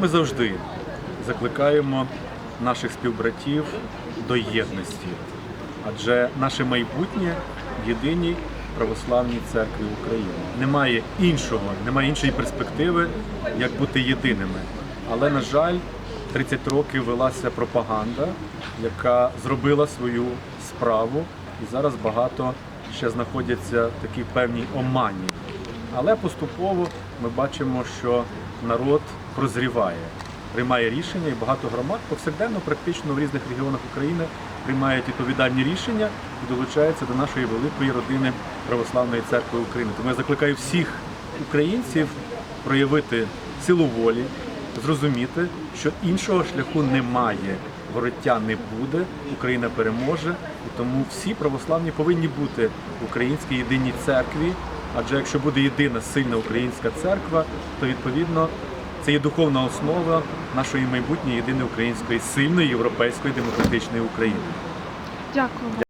Ми завжди закликаємо наших співбратів до єдності, адже наше майбутнє в єдиній православній церкві України. Немає іншого, немає іншої перспективи, як бути єдиними. Але, на жаль, 30 років велася пропаганда, яка зробила свою справу, і зараз багато ще знаходяться в такій певній омані. Але поступово ми бачимо, що народ прозріває, приймає рішення, і багато громад повсякденно, практично в різних регіонах України приймають відповідальні рішення і долучаються до нашої великої родини Православної церкви України. Тому я закликаю всіх українців проявити силу волі, зрозуміти, що іншого шляху немає. Вороття не буде, Україна переможе, і тому всі православні повинні бути в українській єдиній церкві. Адже якщо буде єдина сильна українська церква, то відповідно це є духовна основа нашої майбутньої єдиної української сильної європейської демократичної України. Дякую.